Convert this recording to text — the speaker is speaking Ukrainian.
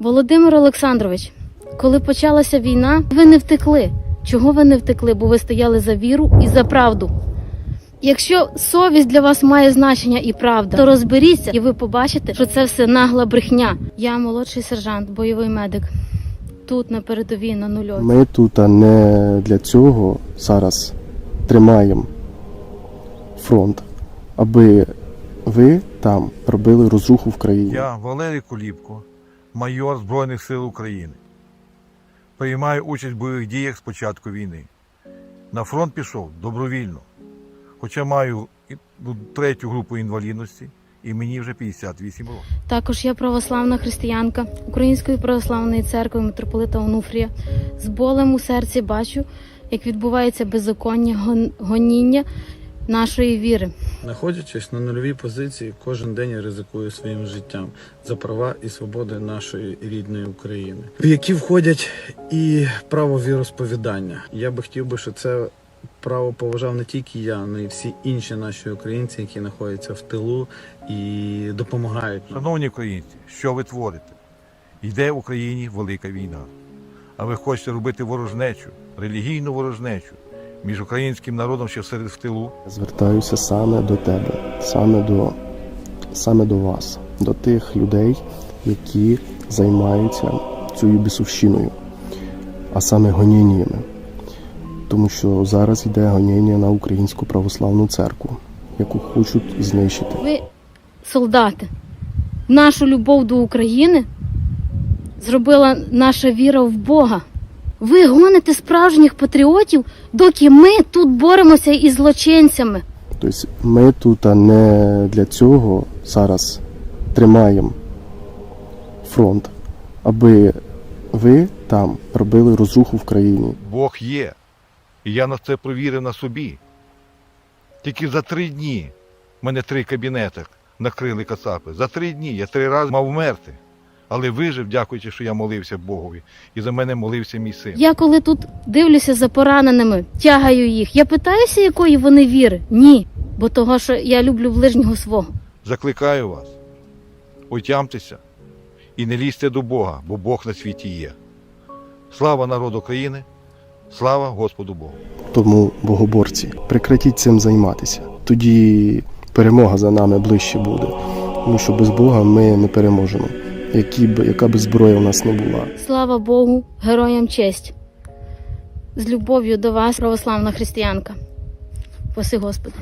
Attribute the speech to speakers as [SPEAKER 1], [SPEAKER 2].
[SPEAKER 1] Володимир Олександрович, коли почалася війна, ви не втекли. Чого ви не втекли? Бо ви стояли за віру і за правду. Якщо совість для вас має значення і правда, то розберіться, і ви побачите, що це все нагла брехня. Я молодший сержант, бойовий медик. Тут на передовій на нульові.
[SPEAKER 2] Ми тут а не для цього зараз тримаємо фронт, аби ви там робили розруху в країні.
[SPEAKER 3] Я Валерій Кулібко, майор Збройних сил України. Приймаю участь в бойових діях з початку війни. На фронт пішов добровільно, хоча маю ну, третю групу інвалідності, і мені вже 58 років.
[SPEAKER 1] Також я православна християнка Української православної церкви митрополита Онуфрія. З болем у серці бачу, як відбувається беззаконня, гоніння нашої віри.
[SPEAKER 4] Знаходячись на нульовій позиції, кожен день я ризикую своїм життям за права і свободи нашої рідної України, в які входять і право віросповідання. Я би хотів би, щоб це право поважав не тільки я, але й всі інші наші українці, які знаходяться в тилу і допомагають нам.
[SPEAKER 3] Шановні українці, що ви творите? Йде в Україні велика війна. А ви хочете робити ворожнечу, релігійну ворожнечу між українським народом, що серед в тилу.
[SPEAKER 2] Звертаюся саме до тебе, саме до, саме до вас, до тих людей, які займаються цією бісовщиною, а саме гоніннями. Тому що зараз йде гоніння на Українську православну церкву, яку хочуть знищити.
[SPEAKER 1] Ви, солдати, нашу любов до України зробила наша віра в Бога. Ви гоните справжніх патріотів, доки ми тут боремося із злочинцями.
[SPEAKER 2] Тобто ми тут а не для цього зараз тримаємо фронт, аби ви там робили розруху в країні.
[SPEAKER 3] Бог є. І я на це провірив на собі. Тільки за три дні мене три кабінети накрили кацапи. За три дні я три рази мав вмерти. Але вижив, дякуючи, що я молився Богові. І за мене молився мій син.
[SPEAKER 1] Я коли тут дивлюся за пораненими, тягаю їх. Я питаюся, якої вони віри? Ні. Бо того, що я люблю ближнього свого.
[SPEAKER 3] Закликаю вас, отямтеся і не лізьте до Бога, бо Бог на світі є. Слава народу України, слава Господу Богу.
[SPEAKER 2] Тому богоборці, прекратіть цим займатися. Тоді перемога за нами ближче буде. Тому що без Бога ми не переможемо. Які б, яка б зброя у нас не була.
[SPEAKER 1] Слава Богу, героям честь. З любов'ю до вас, православна християнка. Спаси Господи.